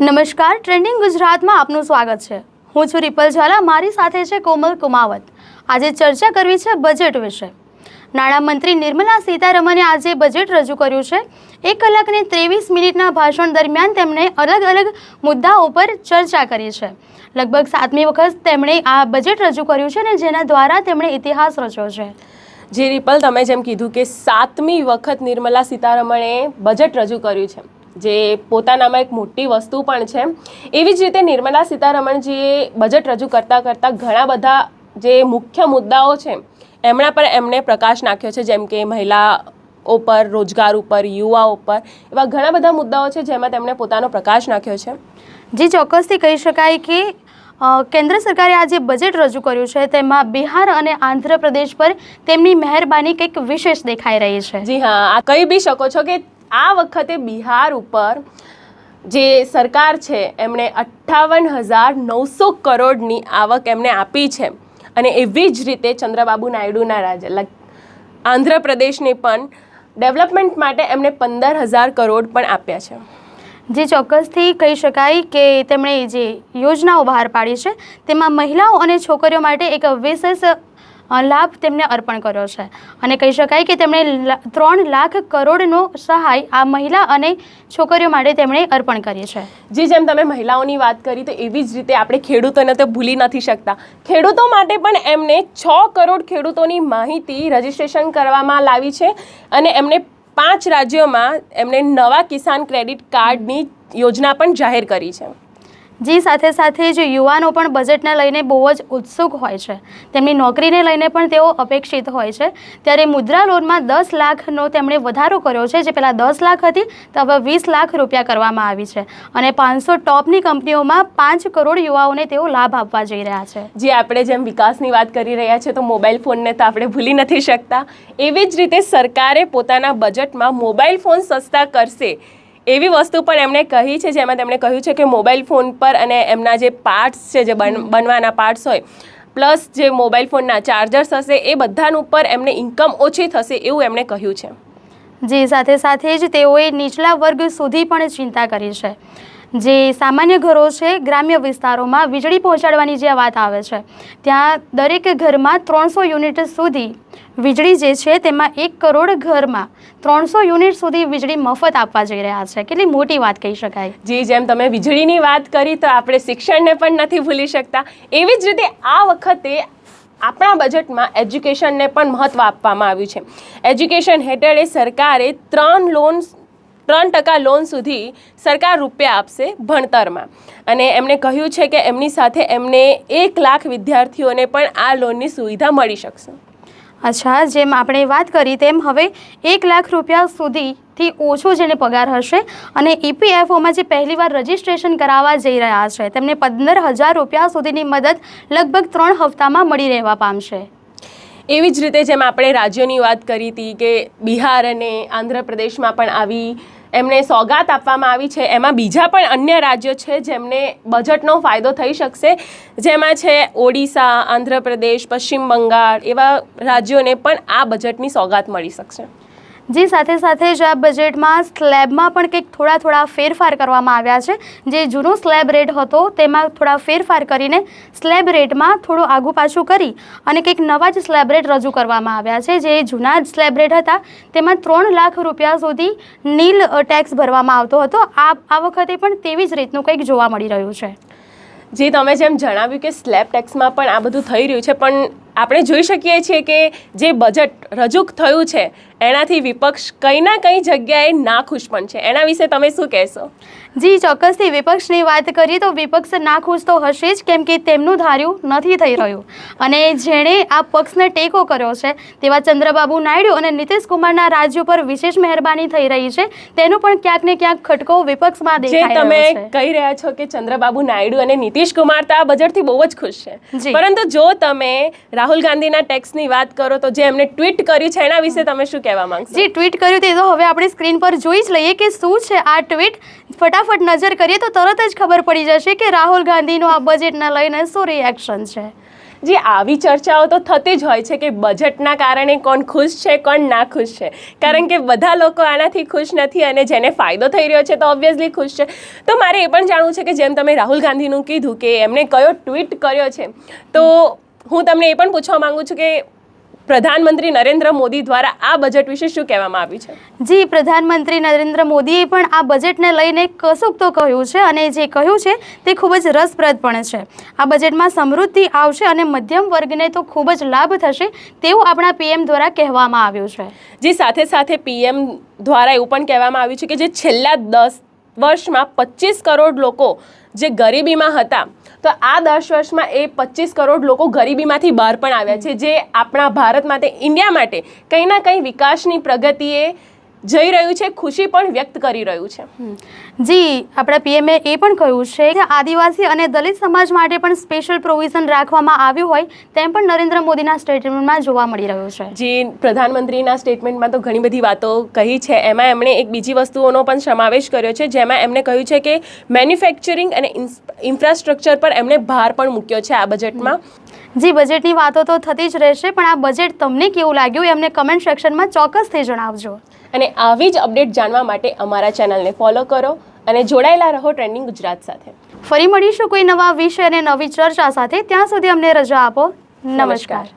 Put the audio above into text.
નમસ્કાર ટ્રેન્ડિંગ ગુજરાતમાં આપનું સ્વાગત છે. હું છું રિપલ ઝાલા, મારી સાથે છે કોમલ કુમાવત. આજે ચર્ચા કરવી છે બજેટ વિશે. નાણામંત્રી નિર્મલા સીતારમણે આજે બજેટ રજૂ કર્યું છે. એક કલાકને ત્રેવીસ મિનિટના ભાષણ દરમિયાન તેમણે અલગ અલગ મુદ્દાઓ પર ચર્ચા કરી છે. લગભગ સાતમી વખત તેમણે આ બજેટ રજૂ કર્યું છે ને જેના દ્વારા તેમણે ઇતિહાસ રચ્યો છે. જે, રિપલ, તમે જેમ કીધું કે સાતમી વખત નિર્મલા સીતારમણે બજેટ રજૂ કર્યું છે. જે પોતાનામાં એક મોટી વસ્તુ પણ છે. એવી જ રીતે નિર્મલા સીતારમણજીએ બજેટ રજૂ કરતાં કરતાં ઘણા બધા જે મુખ્ય મુદ્દાઓ છે એમના પર એમણે પ્રકાશ નાખ્યો છે જેમ કે મહિલા ઉપર રોજગાર ઉપર યુવા ઉપર એવા ઘણા બધા મુદ્દાઓ છે જેમાં તેમણે પોતાનો પ્રકાશ નાખ્યો છે. જે ચોક્કસથી કહી શકાય કે કેન્દ્ર સરકારે આ જે બજેટ રજૂ કર્યું છે તેમાં બિહાર અને આંધ્રપ્રદેશ પર તેમની મહેરબાની કંઈક વિશેષ દેખાઈ રહી છે. જી હા આ કહી બી શકો છો કે આ વખતે બિહાર ઉપર જે સરકાર છે, એમણે અઠ્ઠાવન હજાર નવસો કરોડની આવક એમણે આપી છે. અને એવી જ રીતે ચંદ્રબાબુ નાયડુના રાજા આંધ્રપ્રદેશને પણ ડેવલપમેન્ટ માટે એમણે પંદર હજાર કરોડ પણ આપ્યા છે. જે ચોક્કસથી કહી શકાય કે તેમણે જે યોજનાઓ બહાર પાડી છે, તેમાં મહિલાઓ અને છોકરીઓ માટે એક વિશેષ લાભ તેમને અર્પણ કર્યો છે. અને કહી શકાય કે તેમણે ત્રણ લાખ કરોડનો સહાય આ મહિલા અને છોકરીઓ માટે તેમણે અર્પણ કરી છે. જે, જેમ તમે મહિલાઓની વાત કરી, તો એવી જ રીતે આપણે ખેડૂતોને તો ભૂલી નથી શકતા. ખેડૂતો માટે પણ એમને છ કરોડ ખેડૂતોની માહિતી રજીસ્ટ્રેશન કરવામાં લાવી છે અને એમને પાંચ રાજ્યોમાં એમણે નવા કિસાન ક્રેડિટ કાર્ડની યોજના પણ જાહેર કરી છે. જી, સાથે સાથે જ યુવાનો પણ બજેટને લઈને બહુ જ ઉત્સુક હોય છે. તેમની નોકરીને લઈને પણ તેઓ અપેક્ષિત હોય છે. ત્યારે મુદ્રા લોનમાં દસ લાખનો તેમણે વધારો કર્યો છે. જે પહેલાં દસ લાખ હતી, તો હવે વીસ લાખ રૂપિયા કરવામાં આવી છે. અને પાંચસો ટોપની કંપનીઓમાં પાંચ કરોડ યુવાઓને તેઓ લાભ આપવા જઈ રહ્યા છે. જે, આપણે જેમ વિકાસની વાત કરી રહ્યા છે તો મોબાઈલ ફોનને તો આપણે ભૂલી નથી શકતા. એવી જ રીતે સરકારે પોતાના બજેટમાં મોબાઈલ ફોન સસ્તા કરશે. એવી વસ્તુ પણ એમણે કહી છે, જેમાં તેમણે કહ્યું છે કે મોબાઈલ ફોન પર અને એમના જે પાર્ટ્સ છે, જે બન, બનવાના પાર્ટ્સ હોય, પ્લસ જે મોબાઈલ ફોનના ચાર્જર્સ હશે, એ બધાનું ઉપર એમને ઇન્કમ ઓછી થશે એવું એમણે કહ્યું છે. જી, સાથે સાથે જ તેઓએ નીચલા વર્ગ સુધી પણ ચિંતા કરી છે. જે સામાન્ય ઘરો છે, ગ્રામ્ય વિસ્તારોમાં વીજળી પહોંચાડવાની જે વાત આવે છે, ત્યાં દરેક ઘરમાં ત્રણસો યુનિટ સુધી વીજળી જે છે, તેમાં એક કરોડ ઘરમાં ત્રણસો યુનિટ સુધી વીજળી મફત આપવા જઈ રહ્યા છે. કેટલી મોટી વાત કહી શકાય. જી, જેમ તમે વીજળીની વાત કરી, તો આપણે શિક્ષણને પણ નથી ભૂલી શકતા. એવી જ રીતે આ વખતે આપણા બજેટમાં એજ્યુકેશનને પણ મહત્ત્વ આપવામાં આવ્યું છે. એજ્યુકેશન હેઠળ સરકારે ત્રણ લોન ત્રણ ટકા લોન સુધી સરકાર રૂપિયા આપશે ભણતરમાં. અને એમણે કહ્યું છે કે એમની સાથે એમને એક લાખ વિદ્યાર્થીઓને પણ આ લોનની સુવિધા મળી શકશે. અચ્છા જેમ આપણે વાત કરી તેમ હવે એક લાખ રૂપિયા સુધીથી ઓછો જેને પગાર હશે અને ઈપીએફઓમાં જે પહેલીવાર રજીસ્ટ્રેશન કરાવવા જઈ રહ્યા છે તેમને પંદર હજાર રૂપિયા સુધીની મદદ લગભગ ત્રણ હપ્તામાં મળી રહેવા પામશે. એવી જ રીતે જેમ આપણે રાજ્યોની વાત કરી હતી કે બિહાર અને આંધ્રપ્રદેશમાં પણ આવી એમને સોગાત આપવામાં આવી છે. એમાં બીજા પણ અન્ય રાજ્યો છે જેમને બજેટનો ફાયદો થઈ શકશે. જેમાં છે ઓડિશા, આંધ્રપ્રદેશ, પશ્ચિમ બંગાળ એવા રાજ્યોને પણ આ બજેટની સોગાત મળી શકશે. જે, સાથે સાથે જ આ બજેટમાં સ્લેબમાં પણ કંઈક થોડા થોડા ફેરફાર કરવામાં આવ્યા છે. જે જૂનો સ્લેબ રેટ હતો, તેમાં થોડા ફેરફાર કરીને સ્લેબ રેટમાં થોડું આગું પાછું કરી અને કંઈક નવા જ સ્લેબ રેટ રજૂ કરવામાં આવ્યા છે. જે જૂના જ સ્લેબ રેટ હતા, તેમાં ત્રણ લાખ રૂપિયા સુધી નીલ ટેક્સ ભરવામાં આવતો હતો. આ આ વખતે પણ તેવી જ રીતનું કંઈક જોવા મળી રહ્યું છે. જે, તમે જેમ જણાવ્યું કે સ્લેબ ટેક્સમાં પણ આ બધું થઈ રહ્યું છે, પણ આપણે જોઈ શકીએ છીએ કે જે બજેટ રજૂ થયું છે એનાથી વિપક્ષ કંઈ ના કંઈ જગ્યાએ નાખુશ પણ છે. એના વિશે તમે શું કહેશો? જી ચોક્કસથી વિપક્ષની વાત કરીએ તો વિપક્ષ નાખુશ તો હશે જ કેમ કે તેમનું ધાર્યું નથી થઈ રહ્યું. અને જેણે આ પક્ષને ટેકો કર્યો છે તેવા ચંદ્રબાબુ નાયડુ અને નીતિશ કુમારના રાજ્ય પર વિશેષ મહેરબાની થઈ રહી છે. તેનો પણ ક્યાંક ને ક્યાંક ખટકો વિપક્ષમાં જે તમે કહી રહ્યા છો કે ચંદ્રબાબુ નાયડુ અને નીતિશ કુમાર તો આ બજેટથી બહુ જ ખુશ છે. પરંતુ જો તમે રાહુલ ગાંધીના ટેક્સની વાત કરો તો જે એમને ટ્વીટ કર્યું છે એના વિશે તમે શું કહેવા માંગશો? જે ટ્વીટ કર્યું તે તો હવે આપણે સ્ક્રીન પર જોઈ જ લઈએ કે શું છે આ ટ્વીટ ફટાફટ નજર કરીએ તો તરત જ ખબર પડી જશે કે રાહુલ ગાંધીનું આ બજેટને લઈને શું રિએક્શન છે. જે આવી ચર્ચાઓ તો થતી જ હોય છે કે બજેટના કારણે કોણ ખુશ છે કોણ ના ખુશ છે. કારણ કે બધા લોકો આનાથી ખુશ નથી અને જેને ફાયદો થઈ રહ્યો છે તો ઓબ્વિયસલી ખુશ છે. તો મારે એ પણ જાણવું છે કે જેમ તમે રાહુલ ગાંધીનું કીધું કે એમણે કયો ટ્વીટ કર્યો છે તો હું તમને એ પણ પૂછવા માંગુ છું કે પ્રધાનમંત્રી નરેન્દ્ર મોદી દ્વારા આ બજેટ વિશે શું કહેવામાં આવ્યું છે? જી પ્રધાનમંત્રી નરેન્દ્ર મોદીએ પણ આ બજેટને લઈને કશુંક તો કહ્યું છે અને જે કહ્યું છે તે ખૂબ જ રસપ્રદ પણ છે. આ બજેટમાં સમૃદ્ધિ આવશે અને મધ્યમ વર્ગને તો ખૂબ જ લાભ થશે તેવું આપણા પીએમ દ્વારા કહેવામાં આવ્યું છે. જે સાથે સાથે પીએમ દ્વારા એવું પણ કહેવામાં આવ્યું છે કે જે છેલ્લા દસ વર્ષમાં પચીસ કરોડ લોકો જે ગરીબીમાં હતા, તો આ દસ વર્ષમાં એ પચીસ કરોડ લોકો ગરીબીમાંથી બહાર પણ આવ્યા છે, જે આપણા ભારત માટે, ઇન્ડિયા માટે કંઈ ના કંઈ વિકાસની પ્રગતિએ જઈ રહ્યું છે ખુશી પણ વ્યક્ત કરી રહ્યું છે. જી આપણા પીએમએ એ પણ કહ્યું છે કે આદિવાસી અને દલિત સમાજ માટે પણ સ્પેશિયલ પ્રોવિઝન રાખવામાં આવ્યું હોય તેમ પણ નરેન્દ્ર મોદીના સ્ટેટમેન્ટમાં જોવા મળી રહ્યું છે. જે પ્રધાનમંત્રીના સ્ટેટમેન્ટમાં તો ઘણી બધી વાતો કહી છે. એમાં એમણે એક બીજી વસ્તુઓનો પણ સમાવેશ કર્યો છે જેમાં એમણે કહ્યું છે કે મેન્યુફેક્ચરિંગ અને ઇન્ફ્રાસ્ટ્રક્ચર પર એમણે ભાર પણ મૂક્યો છે આ બજેટમાં જી બજેટની વાતો તો થતી જ રહેશે પણ આ બજેટ તમને કેવું લાગ્યું એ અમને કમેન્ટ સેક્શનમાં ચોક્કસથી જણાવજો. અને આવી જ અપડેટ જાણવા માટે અમારા ચેનલને ફોલો કરો અને જોડાયેલા રહો ટ્રેન્ડિંગ ગુજરાત સાથે. ફરી મળીશું કોઈ નવા વિષય અને નવી ચર્ચા સાથે. ત્યાં સુધી અમને રજા આપો. નમસ્કાર.